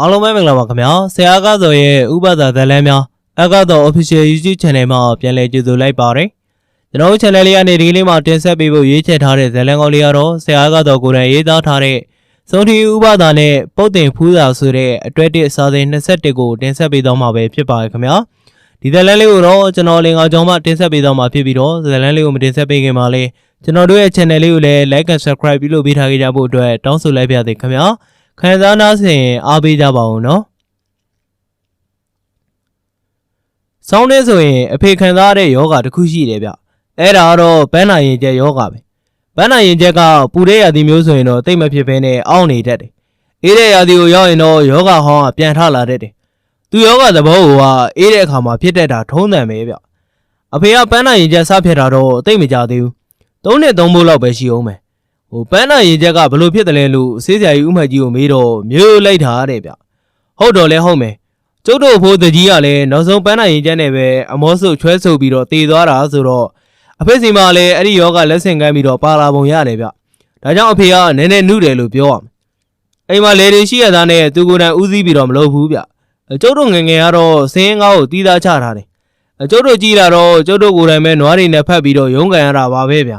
အားလုံးပဲမင်္ဂလာပါခင်ဗျာဆရာကစောရဲ့ဥပဒါဇလန်းများအကတော့ official YouTube channel မှာပြန်လည်ကြိုဆိုလိုက်ပါတယ်ကျွန်တော်တို့ channel လေးကနေဒီကလေးမှာတင်ဆက်ပေးဖို့ရွေးချယ်ထားတဲ့ဇလန်းကောင်းလေးကတော့ဆရာကတော့ကိုယ်တိုင်ရေးသားထားတဲ့စုံထီဥပဒါနဲ့ပုတ်တင်ဖူးစာဆိုတဲ့အတွဲတစ်စာစဉ်21ကိုတင်ဆက်ပေးတော့မှာပဲဖြစ်ပါတယ်ခင်ဗျာဒီဇလန်းလေးကိုတော့ကျွန်တော်လင်ကောင်ကျောင်းမှာတင်ဆက်ပေးတော့မှာဖြစ်ပြီးတော့ဇလန်းလေးကိုမတင်ဆက်ပေးခင်မှာလေးကျွန်တော်တို့ရဲ့ channel လေးကိုလည်း like and subscribe ပြုလုပ်ပေးထားကြဖို့အတွက်တောင်းဆိုလိုက်ပါရစေခင်ဗျာ ခံစားနာဆင်အားပေးကြပါဦးနော်။ဆောင်းနေဆိုရင်အဖေခံစားရတဲ့ယောဂတစ်ခုရှိတယ်ဗျ။အဲ့ဒါကတော့ပန်းနာရင်ကျက်ယောဂပဲ။ပန်းနာရင်ကျက်ကပူတဲ့ရာသီမျိုးဆိုရင်တော့တိတ်မဖြစ်ဘဲနဲ့အောင့်နေတတ်တယ်။အေးတဲ့ရာသီကိုရောက်ရင်တော့ယောဂဟောင်းကပြန်ထလာတတ်တယ်။သူယောဂသဘောကအေးတဲ့အခါမှာဖြစ်တတ်တာထုံးတယ်ပဲဗျ။အဖေကပန်းနာရင်ကျက်စဖြစ်တာတော့တိတ်မကြသေးဘူး။သုံးနှစ်သုံးဖို့လောက်ပဲရှိအောင်မယ်။ ဟိုပန်းနာရင်ချက်ကဘလို့ဖြစ်တယ်လဲလို့ဆေးဆရာကြီးဥမှတ်ကြီးကိုမေးတော့မျိုးလိုက်တာတဲ့ဗျဟုတ်တော့လဲဟုတ်မယ်ကျုပ်တို့အဖိုးတကြီးကလည်းနောက်ဆုံးပန်းနာရင်ချက်နဲ့ပဲအမောဆုပ်ချွဲဆုပ်ပြီးတော့တည်သွားတာဆိုတော့အဖေစီမလည်းအဲ့ဒီယောဂလက်ဆင့်ကမ်းပြီးတော့ပါလာပုံရတယ်ဗျဒါကြောင့်အဖေကနည်းနည်းနှုတယ်လို့ပြောရမယ်အိမ်မှာလေတွေရှိရသားနဲ့သူကိုယ်တိုင်ဦးစီးပြီးတော့မလုပ်ဘူးဗျကျုပ်တို့ငယ်ငယ်ကတော့စင်းကားကိုတီးသားချထားတယ်ကျုပ်တို့ကြည်လာတော့ကျုပ်တို့ကိုယ်တိုင်ပဲနွားတွေနဲ့ဖက်ပြီးတော့ရုန်းကန်ရတာပါပဲဗျ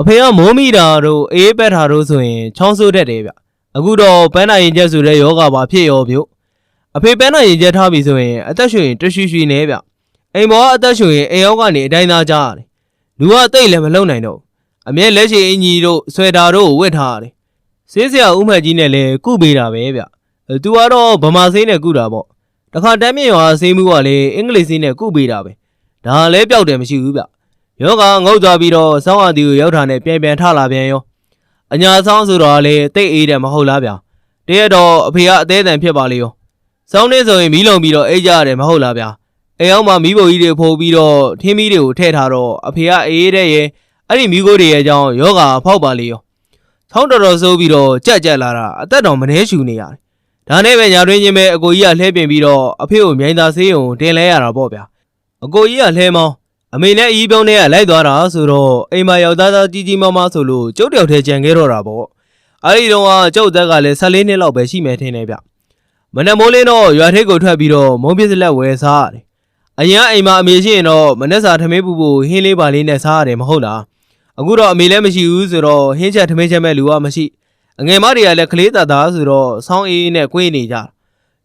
အဖေကမိုးမိတာတို့အေးပက်တာတို့ဆိုရင်ချောင်းဆိုးတတ်တယ်ဗျအခုတော့ပန်းနာရင်ကျက်ဆိုတဲ့ယောဂပါဖြစ်ရောဗျအဖေပန်းနာရင်ကျက်ထားပြီဆိုရင်အသက်ရှူရင်တရွှီရွှီနေဗျအိမ်ပေါ်ကအသက်ရှူရင်အိမ်ရောက်ကနေအတိုင်းသားကြရတယ်လူကတိတ်လည်းမလုံနိုင်တော့အမြဲလက်ရှိအင်ကြီးတို့ဆွဲတာတို့ကိုဝတ်ထားရတယ်ဆေးဆရာဦးမတ်ကြီးနဲ့လည်းကုပေးတာပဲဗျသူကတော့ဗမာဆေးနဲ့ကုတာပေါ့တခါတမ်းမြင့်ရွာဆေးမှုကလည်းအင်္ဂလိပ်ဆေးနဲ့ကုပေးတာပဲဒါလည်းပျောက်တယ်မရှိဘူးဗျ ယောဂငုတ်သွားပြီးတော့ဆောင်းအတီကိုရောက်တာနဲ့ပြန်ပြန်ထလာပြန်ရောအညာဆောင်းဆိုတော့လေတိတ်အေးတယ်မဟုတ်လားဗျာတရက်တော့အဖေကအသေးအံဖြစ်ပါလေရောဆောင်းနေဆိုရင်မီးလုံပြီးတော့အိတ်ကြရတယ်မဟုတ်လားဗျာအိမ်အောင်မှာမီးပုံကြီးတွေဖိုးပြီးတော့ထင်းမီးတွေကိုထည့်ထားတော့အဖေကအေးတဲ့ရဲ့အဲ့ဒီမီးကိုတွေရဲ့အကြောင်းယောဂဖောက်ပါလေရောဆောင်းတော်တော်ဆိုးပြီးတော့ကြက်ကြက်လာတာအသက်တော်မနှဲရှူနေရတယ်ဒါနဲ့ပဲညာတွင်းချင်းပဲအကိုကြီးကလှဲပြင်ပြီးတော့အဖေကိုမြိုင်သာဆေးရုံတင်လဲရတာပေါ့ဗျာအကိုကြီးကလှဲမောင်း အမေနဲ့အီးပြုံးနဲ့ကလိုက်သွားတာဆိုတော့အိမ်မှာယောက်သားသားကြီးကြီးမားမားဆိုလို့ကျုပ်တယောက်တည်းကြံခဲ့တော့တာပေါ့အဲ့ဒီတော့ကကျုပ်သက်ကလည်း14နှစ်လောက်ပဲရှိမယ်ထင်တယ်ဗျမနက်မိုးလင်းတော့ရွာထိပ်ကိုထွက်ပြီးတော့မုံပစ္စလက်ဝယ်စားရတယ်အရင်ကအိမ်မှာအမေရှိရင်တော့မနက်စာထမင်းပူပူဟင်းလေးပါလေးနဲ့စားရတယ်မဟုတ်လားအခုတော့အမေလည်းမရှိဘူးဆိုတော့ဟင်းချက်ထမင်းချက်မဲ့လူကမရှိအငယ်မတွေကလည်းကလေးသားသားဆိုတော့ဆောင်းအေးနဲ့ကွေးနေကြ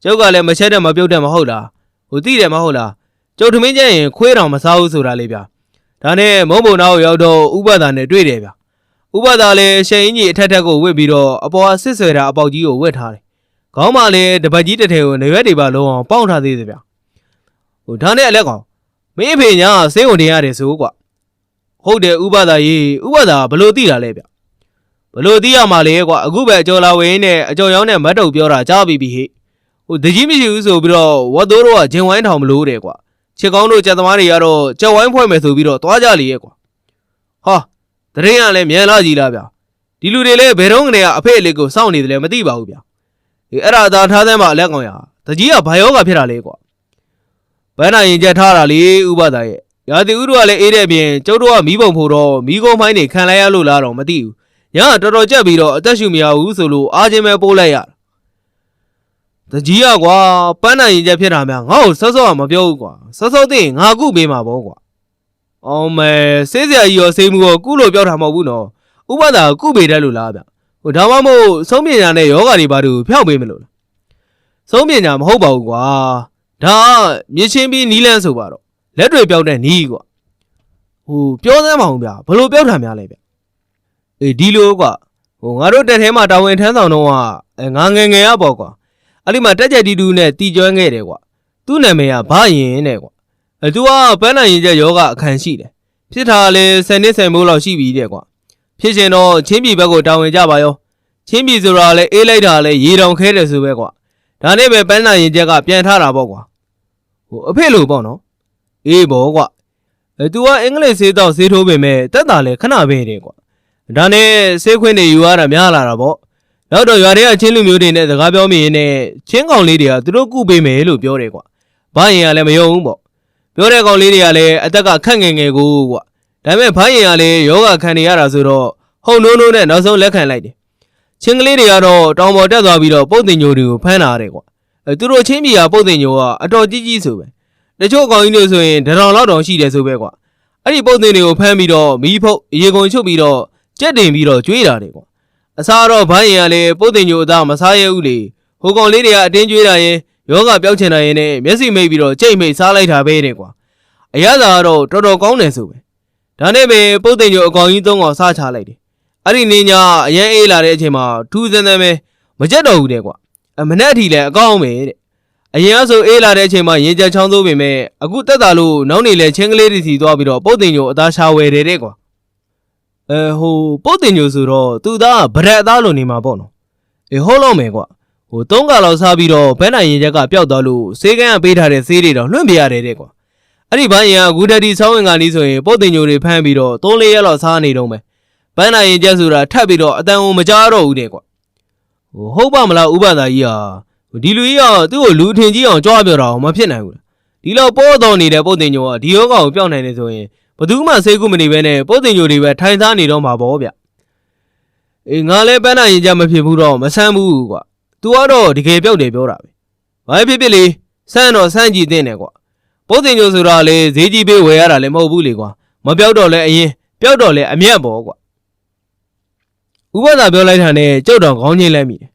ကျုပ်ကလည်းမချက်တဲ့မပြုတ်တဲ့မဟုတ်လားဟိုသိတယ်မဟုတ်လား ကျုပ်ထမင်းကျရင်ခွေးတောင်မစားဘူးဆိုတာလေးဗျာဒါနဲ့မုံဘုံနာကိုရောက်တော့ဥပဒါနဲ့တွေ့တယ်ဗျာဥပဒါလည်းရှယ်အင်းကြီးအထက်ထက်ကိုဝစ်ပြီးတော့အပေါ်အဆစ်ဆွဲတာအပေါက်ကြီးကိုဝစ်ထားတယ်ခေါင်းမှာလည်းတပတ်ကြီးတစ်ထည်ကိုနေရွက်တွေပါလုံးအောင်ပေါင်းထားသေးတယ်ဗျာဟိုဒါနဲ့အလက်ကောင်မင်းအဖေညာဆေးဝင်တင်ရတယ်ဆိုကွာဟုတ်တယ်ဥပဒါကြီးဥပဒါဘလို့သိတာလဲဗျာဘလို့သိရမှာလဲကွာအခုပဲအကျော်လာဝင်းနဲ့အကျော်ရောင်းနဲ့မတ်တုတ်ပြောတာကြားပြီးပြီဟိဟိုတကြီးမရှိဘူးဆိုပြီးတော့ဝတ်သိုးတော့ကဂျင်ဝိုင်းထောင်မလို့တဲ့ကွာ ချစ်ကောင်းတို့ကြက်သမားတွေကတော့ကြက်ဝိုင်းဖွဲ့မယ်ဆိုပြီးတော့သွားကြလေရဲ့ကွာဟာတရင်ကလည်းမြန်လာကြီးလားဗျာဒီလူတွေလည်းဘယ်တော့ကနေကအဖေအလေးကိုစောင့်နေတယ်လဲမသိပါဘူးဗျာအေးအဲ့ဒါသာထားသမ်းမအလက်ကောင်ရတကြီးကဘာယောဂဖြစ်တာလဲကွာဘန်းနိုင်ရင်ကြက်ထားတာလေဥပဒါရဲ့ရာတီဥတို့ကလည်းအေးတဲ့ပြင်ကျုပ်တို့ကမီးပုံဖို့တော့မီးကုန်းမိုင်းတွေခံလိုက်ရလို့လားတော့မသိဘူးညကတော်တော်ကြက်ပြီးတော့အသက်ရှူမရဘူးဆိုလို့အားချင်းပဲပိုးလိုက်ရတာ တကြီးကကွာပန်းနိုင်ရင်ကြက်ဖြစ်တာများငါ့ကိုစောစောကမပြောဘူးကွာစောစောသိရင်ငါကုပေးမှာပေါ့ကွာအောင်မဲစေးစရာကြီးရောစေးမှုရောကုလို့ပြောတာမဟုတ်ဘူးနော်ဥပဒါကုပေးတယ်လို့လားဗျဟိုဒါမှမဟုတ်ဆုံးပညာနဲ့ယောဂါတွေဘာလို့ဖျောက်ပေးမလို့လားဆုံးပညာမဟုတ်ပါဘူးကွာဒါကမြစ်ချင်းပြီးနီးလန်းဆိုပါတော့လက်တွေပြောက်တဲ့နီးကွာဟိုပြောစမ်းမအောင်ဗျဘလို့ပြောက်တာများလဲဗျအေးဒီလိုကွာဟိုငါတို့တက်ထဲမှာတာဝန်ထမ်းဆောင်တော့ကအဲငါငယ်ငယ်ရပေါ့ကွာ အဲ့ဒီမှာတက်ကြက်တီတူနဲ့တီကျွမ်းခဲ့တယ်ကွာသူ့နာမည်ကဘာရင်တဲ့ကွာအဲသူကပန်းနိုင်ရင်ကျယောဂအခန်းရှိတယ်ဖြစ်တာလဲ10နှစ်10မိုးလောက်ရှိပြီတဲ့ကွာဖြစ်ရှင်တော့ချင်းပြည်ဘက်ကိုတာဝန်ကြပါရောချင်းပြည်ဆိုတာလဲအေးလိုက်တာလဲရေတောင်ခဲတယ်ဆိုပဲကွာဒါနဲ့ပဲပန်းနိုင်ရင်ကျက်ကပြန်ထားတာပေါ့ကွာဟိုအဖေလိုပေါ့နော်အေးပေါ့ကွာအဲသူကအင်္ဂလိပ်ဆေးတော့ဆေးထိုးပေမဲ့တက်တာလဲခဏပဲတယ်ကွာဒါနဲ့ဆေးခွင့်တွေယူရတာများလာတာပေါ့ နောက်တော့ရွာထဲကချင်းလူမျိုးတွေနဲ့စကားပြောမိရင်နဲ့ချင်းကောင်လေးတွေကသူတို့ကုပေးမယ်လို့ပြောတယ်ကွာဘာရင်ကလည်းမယုံဘူးပေါ့ပြောတဲ့ကောင်လေးတွေကလည်းအသက်ကခက်ငယ်ငယ်ကိုကွာဒါပေမဲ့ဘာရင်ကလည်းယောဂခံနေရတာဆိုတော့ဟုံနိုးနိုးနဲ့နောက်ဆုံးလက်ခံလိုက်တယ်ချင်းကလေးတွေကတော့တောင်ပေါ်တက်သွားပြီးတော့ပုတ်တင်ညိုတွေကိုဖမ်းလာတယ်ကွာအဲသူတို့ချင်းပြည်ဟာပုတ်တင်ညိုကအတော်ကြီးကြီးဆိုပဲတချို့ကောင်ကြီးတွေဆိုရင်တထောင်လောက်တောင်ရှိတယ်ဆိုပဲကွာအဲ့ဒီပုတ်တင်တွေကိုဖမ်းပြီးတော့မီးဖုတ်ရေကုန်ချုပ်ပြီးတော့ကြက်တင်ပြီးတော့ကျွေးတာတယ်ကွာ အစားတော့ဘိုင်းရင်ကလည်းပုတ်တင်ညိုအသားမစားရဘူးလေဟိုကောင်လေးတွေကအတင်းကျွေးတာရင်ယောဂပြောက်ချင်တာရင်နဲ့မျက်စိမိတ်ပြီးတော့ကြိတ်မိတ်စားလိုက်တာပဲတဲ့ကွာအရသာကတော့တော်တော်ကောင်းတယ်ဆိုပဲဒါနဲ့ပဲပုတ်တင်ညိုအကောင်ကြီးသုံးကောင်စားချလိုက်တယ်အဲ့ဒီနေ့ညအရင်အေးလာတဲ့အချိန်မှာထူးဆန်းဆန်းပဲမကြက်တော့ဘူးတဲ့ကွာအမနဲ့အထီလည်းအကောင်းပဲတဲ့အရင်ကဆိုအေးလာတဲ့အချိန်မှာရင်ကြက်ချောင်းသိုးပင်မဲ့အခုတက်တာလို့နောက်နေလဲချင်းကလေးတွေစီသွားပြီးတော့ပုတ်တင်ညိုအသားရှာဝယ်တယ်တဲ့ကွာ အဲဟိုပုတ်တင်ညိုဆိုတော့သူသားဗရက်အသားလိုနေမှာပေါ့နော်အေးဟုတ်လို့မယ်ကွာဟိုသုံးကလောက်စားပြီးတော့ဘဲနိုင်ရင်ချက်ကပျောက်သွားလို့ဆေးကန်းကပေးထားတဲ့ဆေးတွေတော့လွှင့်ပြရတယ်တဲ့ကွာအဲ့ဒီဘန်းရင်ကအခုတည်းဒီဆောင်းဝင်ကလေးဆိုရင်ပုတ်တင်ညိုတွေဖမ်းပြီးတော့၃၄ရက်လောက်စားနေတော့မယ်ဘန်းနိုင်ရင်ချက်ဆိုတာထပ်ပြီးတော့အတန်ကိုမကြားတော့ဘူးတဲ့ကွာဟိုဟုတ်ပါမလားဥပဒါကြီးဟာဒီလူကြီးကသူ့ကိုလူအထင်ကြီးအောင်ကြွားပြောတာမဖြစ်နိုင်ဘူးလားဒီလောက်ပေါ်တော်နေတဲ့ပုတ်တင်ညိုကဒီယောဂကိုပျောက်နိုင်နေဆိုရင် ဘယ်သူမှစေကုမနေပဲနဲ့ပုတ်တင်ညိုတွေပဲထိုင်စားနေတော့မှာပေါ့ဗျအေးငါလည်းပန်းနိုင်ရင်ကြမဖြစ်ဘူးတော့မဆန်းဘူးကွာ तू ကတော့တကယ်ပျောက်တယ်ပြောတာပဲဘာဖြစ်ဖြစ်လေဆန်းတော့ဆန်းကြည့်တဲ့နဲ့ကွာပုတ်တင်ညိုဆိုတာလေဈေးကြီးပေးဝယ်ရတာလည်းမဟုတ်ဘူးလေကွာမပျောက်တော့လဲအရင်ပျောက်တော့လဲအမျက်ပေါ့ကွာဥပဒါပြောလိုက်တာနဲ့ကြောက်တော်ခေါင်းချင်းလဲမိတယ်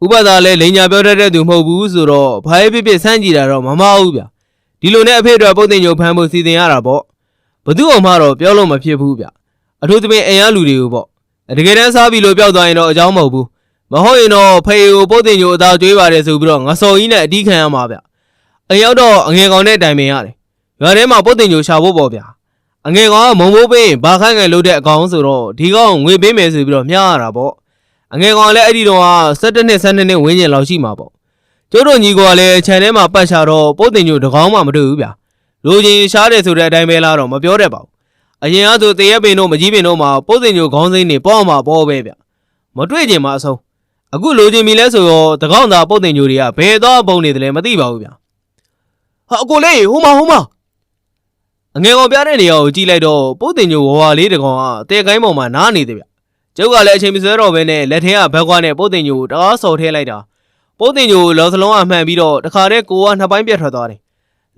။ဥပဒါလည်းလိန်ညာပြောတတ်တဲ့သူမဟုတ်ဘူးဆိုတော့ဘာပဲဖြစ်ဖြစ်စမ်းကြည့်တာတော့မမဟုတ်ဗျ။ဒီလိုနဲ့အဖေအတွက်ပုတ်တင်ညိုဖမ်းဖို့စီစဉ်ရတာပေါ့။ ဘသူ့အောင်မှတော့ပြောလို့မဖြစ်ဘူးဗျ။အထူးသဖြင့်အင်အားလူတွေကိုပေါ့။တကယ်တမ်းစားပြီးလို့ပျောက်သွားရင်တော့အကြောင်းမဟုတ်ဘူး။မဟုတ်ရင်တော့ဖေကိုပုတ်တင်ညိုအသားကျွေးပါတယ်ဆိုပြီးတော့ငစော်ကြီးနဲ့အတီးခံရမှာဗျ။အရောက်တော့အငယ်ကောင်နဲ့တိုင်ပင်ရတယ်။ရွာထဲမှာပုတ်တင်ညိုရှာဖို့ပေါ့ဗျာ။အငယ်ကောင်ကမုံမိုးပေးရင်ဘာခိုင်းငယ်လုပ်တဲ့အကောင်ဆိုတော့ဒီကောင်ငွေပေးမယ်ဆိုပြီးတော့မျှရတာပေါ့အငယ်ကောင်ကလည်းအဲ့ဒီတော့က17နှစ်12နှစ်ဝန်းကျင်လောက်ရှိမှာပေါ့ကျိုးတို့ညီကောင်ကလည်းခြံထဲမှာပတ်ချတော့ပုတ်တင်ညိုတကောင်မှမတွေ့ဘူးဗျာ လူချင်းရှားတယ်ဆိုတဲ့အတိုင်းပဲလားတော့မပြောတတ်ပါဘူးအရင်ကဆိုတရက်ပင်တို့မကြီးပင်တို့မှာပုတ်တင်ညိုခေါင်းစိမ့်နေပေါ့မှာပေါ့ပဲဗျာမတွေ့ကျင်မှအဆုံးအခုလူချင်းမီလဲဆိုတော့တကောင်သာပုတ်တင်ညိုတွေကဘယ်တော့ပုံနေတယ်လဲမသိပါဘူးဗျာဟာအကိုလေးဟိုမှာဟိုမှာအငယ်ကောင်ပြတဲ့နေရာကိုကြည့်လိုက်တော့ပုတ်တင်ညိုဝဝလေးတကောင်ကတဲကိုင်းပေါ်မှာနားနေတယ်ဗျကျုပ်ကလည်းအချိန်မဆွဲတော့ဘဲနဲ့လက်ထဲကဘက်ကွာနဲ့ပုတ်တင်ညိုကိုတကားဆော်ထဲလိုက်တာပုတ်တင်ညိုကိုလောစလုံးကမှန်ပြီးတော့တခါတည်းကိုကနှစ်ပိုင်းပြတ်ထွက်သွားတယ်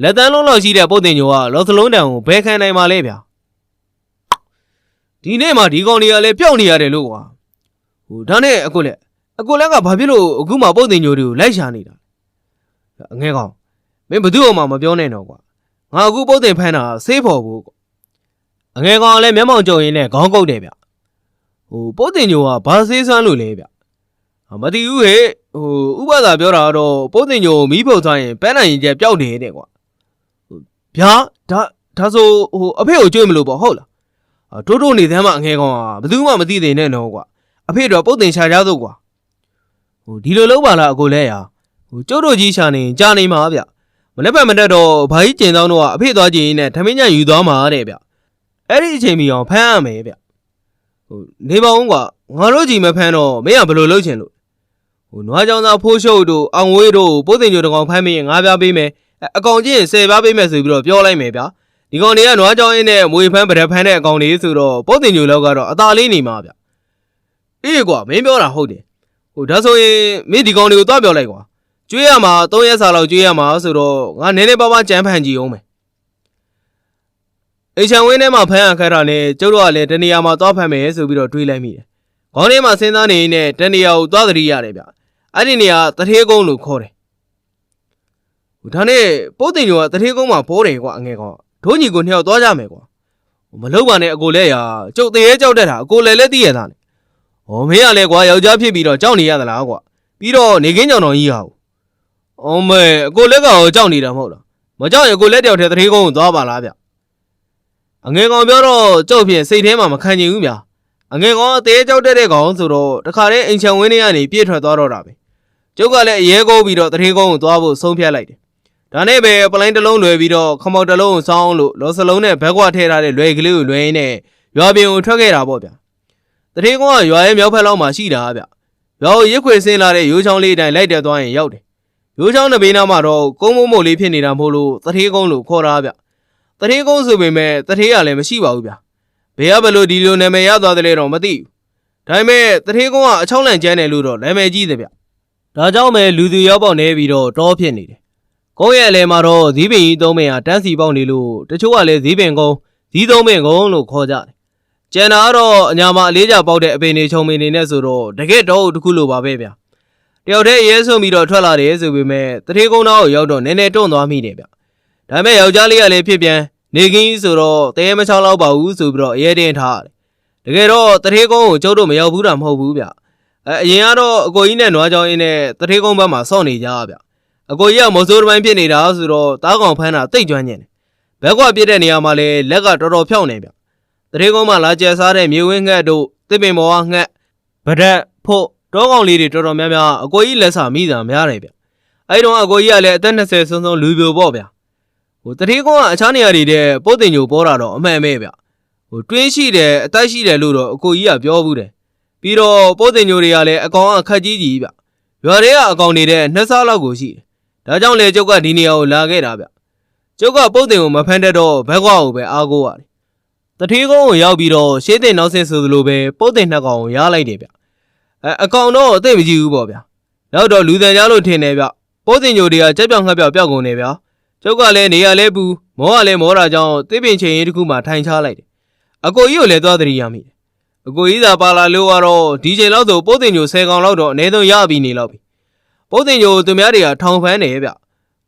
လက်တန်းလုံးလောက်ရှိတဲ့ပုတ်တင်ညိုကလောစလုံးတန်ကိုဘယ်ခံနိုင်မှာလဲဗျဒီနေ့မှဒီကောင်တွေကလည်းပျောက်နေရတယ်လို့ကွာဟိုဒါနဲ့အကိုလက်အကိုလက်ကဘာဖြစ်လို့အခုမှပုတ်တင်ညိုတွေကိုလိုက်ရှာနေတာလဲအငယ်ကောင်မင်းဘယ်သူ့မှမပြောနဲ့တော့ကွာငါအခုပုတ်တင်ဖမ်းတာဆေးဖို့ဘူးအငယ်ကောင်ကလည်းမျက်မှောင်ကြုံရင်းနဲ့ခေါင်းကုတ်တယ်ဗျဟိုပုတ်တင်ညိုကဘာဆေးဆွမ်းလို့လဲဗျဟာမသိဘူးဟဲ့ဟိုဥပဒါပြောတာကတော့ပုတ်တင်ညိုမီးပုတ်သွားရင်ပန်းနိုင်ရင်ကျပျောက်တယ်တဲ့ကွာဟို ဗျာဒါဒါဆိုဟိုအဖေကိုကြွေးမလို့ပေါ့ဟုတ်လားအာတိုးတိုးနေသမ်းမအငယ်ကောင်ကဘယ်သူမှမသိသေးနဲ့တော့ကွာအဖေတော့ပုတ်တင်ရှာကြသို့ကွာဟိုဒီလိုလုပ်ပါလားအကိုလဲရဟိုကျုပ်တို့ကြီးရှာနေရင်ကြာနေမှာဗျမနေ့ကမနေ့တော့ဘာကြီးကျင်သောတော့အဖေသွားကြည့်ရင်းနဲ့ထမင်းညယူသွားမှာတဲ့ဗျအဲ့ဒီအချိန်မီအောင်ဖမ်းရမယ်ဗျဟိုနေပါဦးကွာငါတို့ကြီးမဖမ်းတော့မင်းကဘယ်လိုလုပ်ချင်လို့ဟိုနွားကြောင်သားဖိုးရှုပ်တို့အောင်ဝေးတို့ပိုးတင်ညိုတကောင်ဖမ်းမင်းငါးပြားပေးမယ် အဲ့အကောင်ချင်း10ပြားပေးမယ်ဆိုပြီးတော့ပြောလိုက်မယ်ဗျဒီကောင်တွေကနွားကြောင်ရင်းနဲ့မွေဖမ်းဗရက်ဖမ်းတဲ့အကောင်တွေဆိုတော့ပိုးတင်ညိုလောက်ကတော့အသာလေးနေမှာဗျအေးကွာမင်းပြောတာဟုတ်တယ်ဟိုဒါဆိုရင်မင်းဒီကောင်တွေကိုသွားပြောလိုက်ကွာကျွေးရမှာ3ရက်စာလောက်ကျွေးရမှာဆိုတော့ငါနည်းနည်းပါးပါးကြမ်းဖန်ကြည့်အောင်မယ်အိမ်ချံဝင်းထဲမှာဖမ်းရခက်တာနဲ့ကျုပ်တို့ကလည်းတနေရာမှာသွားဖမ်းမယ်ဆိုပြီးတော့တွေးလိုက်မိတယ်။ခေါင်းထဲမှာစဉ်းစားနေနေတနေရာကိုသွားသတိရတယ်ဗျ။အဲ့ဒီနေရာတထေးကုန်းလို့ခေါ်တယ်။ဟို ဒါနဲ့ပိုးတင်ညိုကတထေးကုန်းမှာပေါ်တယ်ကွာအငယ်ကောင်ဒိုးညီကိုနှစ်ယောက်သွားကြမယ်ကွာ။ဟိုမလုပ်ပါနဲ့အကိုလဲရကျုပ်တရေကြောက်တတ်တာအကိုလည်းလည်းသိရတာနဲ့။ဟောမင်းကလည်းကွာယောက်ျားဖြစ်ပြီးတော့ကြောက်နေရသလားကွာ။ပြီးတော့နေခင်းကြောင်တော်ကြီးဟာ။အော်မဲအကိုလက်ကရောကြောက်နေတာမဟုတ်လား။မကြောက်ရင်အကိုလက်တယောက်တည်းတထေးကုန်းကိုသွားပါလားဗျ။အငယ်ကောင်ပြောတော့ကြောက်ဖြင့်စိတ်ထဲမှာမခံချင်ဘူးဗျာ။အငယ်ကောင်အသေးကြောက်တတ်တဲ့ကောင်ဆိုတော့တခါတည်းအိမ်ချံဝင်းထဲကနေပြေးထွက်သွားတော့တာပဲ။ကျုပ်ကလည်းအရဲကုန်းပြီးတော့တထေးကုန်းကိုသွားဖို့ဆုံးဖြတ်လိုက်တယ်။ ဒါနဲ့ပဲပလိုင်းတစ်လုံးလွယ်ပြီးတော့ခမောက်တစ်လုံးကိုစောင်းလို့လောစလုံးနဲ့ဘက်ကွာထည့်ထားတဲ့လွယ်ကလေးကိုလွယ်ရင်းနဲ့ရွာပြင်ကိုထွက်ခဲ့တာပေါ့ဗျာ။တထေးကုန်းကရွာရဲ့မြောက်ဖက်လောက်မှာရှိတာဗျ။ရွာကိုရစ်ခွေဆင်းလာတဲ့ရိုးချောင်းလေးအတိုင်းလိုက်တက်သွားရင်ရောက်တယ်။ရိုးချောင်းတစ်ဘေးနားမှာတော့ကုန်းမုံမုံလေးဖြစ်နေတာမဟုတ်လို့တထေးကုန်းလို့ခေါ်တာဗျ။တထေးကုန်းဆိုပေမဲ့တထေးကလည်းမရှိပါဘူးဗျ။ဘယ်ကဘယ်လိုဒီလိုနာမည်ရသွားတယ်လဲတော့မသိဘူး။ဒါပေမဲ့တထေးကုန်းကအချောင်းလန့်ကျန်းတယ်လို့တော့နာမည်ကြီးတယ်ဗျ။ဒါဒါကြောင့်ပဲလူသူရောက်ပေါက်နေပြီးတော့တောဖြစ်နေတယ် ကုန်းရဲ့အလဲမှာတော့ဇီးပင်ကြီးသုံးပင်ဟာတန်းစီပေါက်နေလို့တချို့ကလည်းဇီးပင်ကုန်းဇီးသုံးပင်ကုန်းလို့ခေါ်ကြတယ်ကျန်တာကတော့အညာမှာအလေးကြပေါက်တဲ့အပင်တွေခြုံပင်တွေနဲ့ဆိုတော့တကယ်တော့တစ်ခုလိုပါပဲဗျတယောက်တည်းရဲဆုံးပြီးတော့ထွက်လာတယ်ဆိုပေမဲ့တထေးကုန်းသားကိုရောက်တော့နည်းနည်းတွန့်သွားမိတယ်ဗျဒါပေမဲ့ယောက်ျားလေးကလည်းဖြစ်ပြန်နေကင်းဆိုတော့တရေမချောင်းတော့ပါဘူးဆိုပြီးတော့အရဲတင်ထားတယ်တကယ်တော့တထေးကုန်းကိုကျုပ်တို့မရောက်ဘူးတာမဟုတ်ဘူးဗျအဲအရင်ကတော့အကိုကြီးနဲ့နွားကြောင်အင်းနဲ့တထေးကုန်းဘက်မှာစောင့်နေကြဗျ အကိုကြီးကမော်ဆိုးတစ်ပိုင်းဖြစ်နေတာဆိုတော့တားကောင်ဖမ်းတာတိတ်ကြွမ်းညင်တယ်ဘက်ကွာပြစ်တဲ့နေရာမှာလည်းလက်ကတော်တော်ဖြောင်းနေဗျတထေးကုန်းမှာလာကျဲစားတဲ့မြေဝင်းငှက်တို့တစ်ပင်ပေါ်ကငှက်ဗဒက်ဖို့တောကောင်လေးတွေတော်တော်များများအကိုကြီးလက်စာမိတာများတယ်ဗျအဲ့တော့အကိုကြီးကလည်းအသက်20ဆုံးဆုံးလူပြိုပေါ့ဗျဟိုတထေးကုန်းကအခြားနေရာတွေတဲ့ပို့တင်ညိုပေါ်တာတော့အမှန်ပဲဗျဟိုတွင်းရှိတယ်အသက်ရှိတယ်လို့တော့အကိုကြီးကပြောဘူးတယ်ပြီးတော့ပို့တင်ညိုတွေကလည်းအကောင်ကခက်ကြီးကြီးဗျရွာတွေကအကောင်နေတဲ့နှစ်ဆလောက်ကိုရှိတယ် ဒါကြောင့်လေကျုပ်ကဒီနေရာကိုလာခဲ့တာဗျကျုပ်ကပို့တင်ကိုမဖမ်းတတ်တော့ဘက်ကွာကိုပဲအားကိုးရတယ်တထေးကုန်းကိုရောက်ပြီးတော့ရှေးတင်နောက်ဆင်းဆိုသလိုပဲပို့တင်နှစ်ကောင်ကိုရားလိုက်တယ်ဗျအဲအကောင်တော့အသိမကြည့်ဘူးပေါ့ဗျာနောက်တော့လူတန်ကြားလို့ထင်တယ်ဗျပို့တင်ညိုတွေကကြက်ပြောင်ငှက်ပြောင်ပျောက်ကုန်နေဗျာကျုပ်ကလည်းနေရလဲပူမောကလည်းမောတာကြောင့်တစ်ပင်ချိန်ရင်တစ်ခုမှထိုင်ချလိုက်တယ်အကိုကြီးကိုလည်းသွားသတိရမိတယ်အကိုကြီးသာပါလာလို့ကတော့ဒီချိန်လောက်ဆိုပိုးတင်ညို10ကောင်လောက်တော့အနည်းဆုံးရပြီနေလောက်ပြီ ပိုးတင်ညိုသူများတွေကထောင်ဖမ်းနေဗျ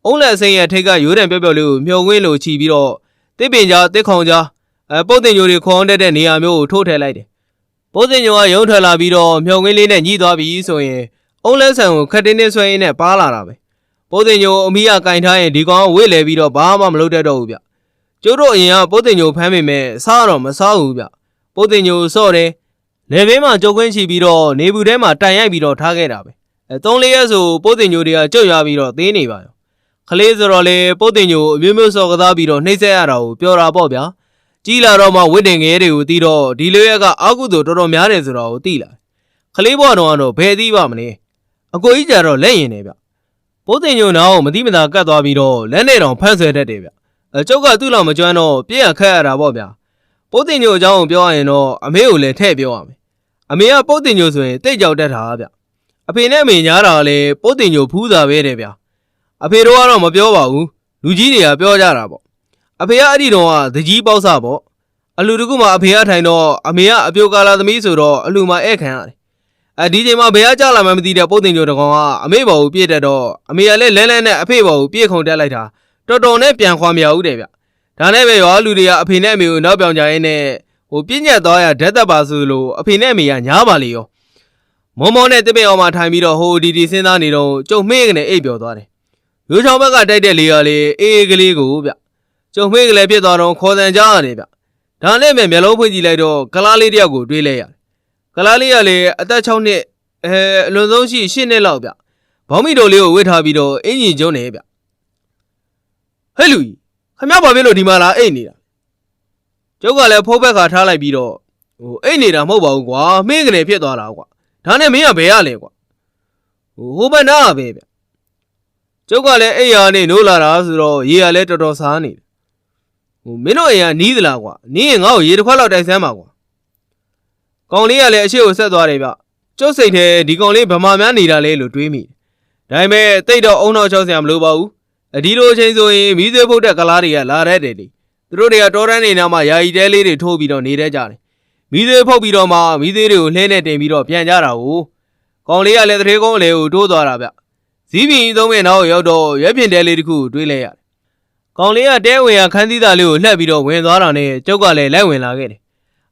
အုံးလက်အစိမ်းရဲ့ထိတ်ကရိုးတံပြော့ပြော့လေးကိုမျောဝင်းလိုချီပြီးတော့တစ်ပင်ကြားတစ်ခေါင်ကြားအဲပိုးတင်ညိုတွေခေါင်းတက်တဲ့နေရာမျိုးကိုထိုးထည့်လိုက်တယ်ပိုးတင်ညိုကရုံထွက်လာပြီးတော့မျောဝင်းလေးနဲ့ညှိသွားပြီဆိုရင်အုံးလက်ဆန်ကိုခက်တင်းတင်းဆွဲရင်းနဲ့ပါလာတာပဲပိုးတင်ညိုအမိကကင်ထားရင်ဒီကောင်ကဝေ့လဲပြီးတော့ဘာမှမလုပ်တတ်တော့ဘူးဗျကျိုးတို့အရင်ကပိုးတင်ညိုဖမ်းမိမဲ့စားတော့မစားဘူးဗျပိုးတင်ညိုစော့တယ်လေဘေးမှာကြောက်ခွင်းချီပြီးတော့နေဘူးထဲမှာတိုင်ရိုက်ပြီးတော့ထားခဲ့တာပဲအဲ သုံးလေးရက်ဆိုပိုးတင်ညိုတွေကကြောက်ရပြီးတော့သေးနေပါရောခလေးဆိုတော့လေပိုးတင်ညိုအမျိုးမျိုးစော်ကစားပြီးတော့နှိမ့်ဆက်ရတာကိုပြောတာပေါ့ဗျာကြီးလာတော့မှဝစ်တင်ငယ်တွေကိုတီးတော့ဒီလေးရက်ကအာကုသို့တော်တော်များတယ်ဆိုတော့ကိုသိလာခလေးဘွားတော်ကတော့ဘယ်သိပါမလဲအကိုကြီးကြတော့လက်ရင်နေဗျပိုးတင်ညိုနာကိုမတိမတာကတ်သွားပြီးတော့လက်နဲ့တောင်ဖန့်ဆွဲတတ်တယ်ဗျအကျုပ်ကသူ့လောက်မကျွမ်းတော့ပြည့်ရခက်ရတာပေါ့ဗျာပိုးတင်ညိုအကြောင်းကိုပြောရရင်တော့အမေကိုလည်းထည့်ပြောရမယ်အမေကပိုးတင်ညိုဆိုရင်တိတ်ကြောက်တတ်တာဗျ အဖေနဲ့အမေညားတာကလည်းပိုးတင်ညိုဖူးတာပဲတဲ့ဗျအဖေတို့ကတော့မပြောပါဘူးလူကြီးတွေကပြောကြတာပေါ့အဖေကအဲ့ဒီတော့ကသကြီးပေါက်စပေါ့အလူတကူမှအဖေကထိုင်တော့အမေကအပြိုကာလာသမီးဆိုတော့အလူမှဧည့်ခံရတယ်အဲဒီချိန်မှာဘယ်ကကြလာမှမသိတဲ့ပုတ်တင်ကြိုတကောင်ကအမေဘော်ကိုပြည့်တတ်တော့အမေကလည်းလဲလဲနဲ့အဖေဘော်ကိုပြည့်ခုံတက်လိုက်တာတော်တော်နဲ့ပြန်ခွာမရဘူးတဲ့ဗျဒါနဲ့ပဲရွာလူတွေကအဖေနဲ့အမေကိုနောက်ပြောင်ကြရင်းနဲ့ဟိုပြည့်ညက်သွားရဓာတ်သက်ပါဆိုလို့အဖေနဲ့အမေကညားပါလေရော မောမောနဲ့တပည့်အောင်မှထိုင်ပြီးတော့ဟိုဒီဒီစဉ်းစားနေတော့ကျုံမေးကနေအိပ်ပျော်သွားတယ်ရိုးချောင်းဘက်ကတိုက်တဲ့လေကလေးအေးအေးကလေးကိုဗျကျုံမေးကလေးဖြစ်သွားတော့ခေါ်တန်ကြရတယ်ဗျဒါနဲ့ပဲမျက်လုံးဖွင့်ကြည့်လိုက်တော့ကလားလေးတယောက်ကိုတွေးလိုက်ရတယ်ကလားလေးကလည်းအသက်6နှစ်အဲအလွန်ဆုံးရှိ8နှစ်လောက်ဗျဘောင်းမီတိုလေးကိုဝစ်ထားပြီးတော့အင်ဂျင်ကျုံးနေဗျဟဲ့လူကြီးခမရဘာဖြစ်လို့ဒီမှာလာအိတ်နေတာကျုပ်ကလည်းဖိုးဘက်ကထားလိုက်ပြီးတော့ဟိုအိတ်နေတာမဟုတ်ပါဘူးကွာမင်းကနေဖြစ်သွားတာကွာ ဒါနဲ့မင်းကဘယ်ရလဲကွာဟိုဟိုဘက်နားပဲဗျကျုပ်ကလည်းအိတ်ရနေနိုးလာတာဆိုတော့ရေကလည်းတော်တော်စားနေတယ်ဟိုမင်းတို့အိမ်ကနီးသလားကွာနီးရင်ငါ့ကိုရေတစ်ခွက်လောက်တိုက်ဆမ်းပါကွာကောင်လေးကလည်းအရှိကိုဆက်သွားတယ်ဗျကျုပ်စိတ်ထဲဒီကောင်လေးဗမာများနေတာလေလို့တွေးမိတယ်ဒါပေမဲ့တိတ်တော့အုံနောက်ချောက်ဆရာမလိုပါဘူးအဒီလိုအချိန်ဆိုရင်မီးသွေးဖုတ်တဲ့ကလားတွေကလာတဲ့တယ်လေသူတို့တွေကတောတန်းနေနာမှာယာယီတဲလေးတွေထိုးပြီးတော့နေတဲ့ကြတယ် မီးသွေးဖုတ်ပြီးတော့မှမီးသွေးတွေကိုလှဲနဲ့တင်ပြီးတော့ပြန်ကြတာကိုကောင်လေးကလည်းတထေးကုန်းလေကိုတိုးသွားတာဗျဇီးပင်ကြီးသုံးမဲ့နောက်ရောက်တော့ရွက်ပြင်တဲလေးတစ်ခုကိုတွေးလိုက်ရတယ်ကောင်လေးကတဲဝင်ရခန်းသီးသားလေးကိုလှက်ပြီးတော့ဝင်သွားတာနဲ့ကျုပ်ကလည်းလိုက်ဝင်လာခဲ့တယ်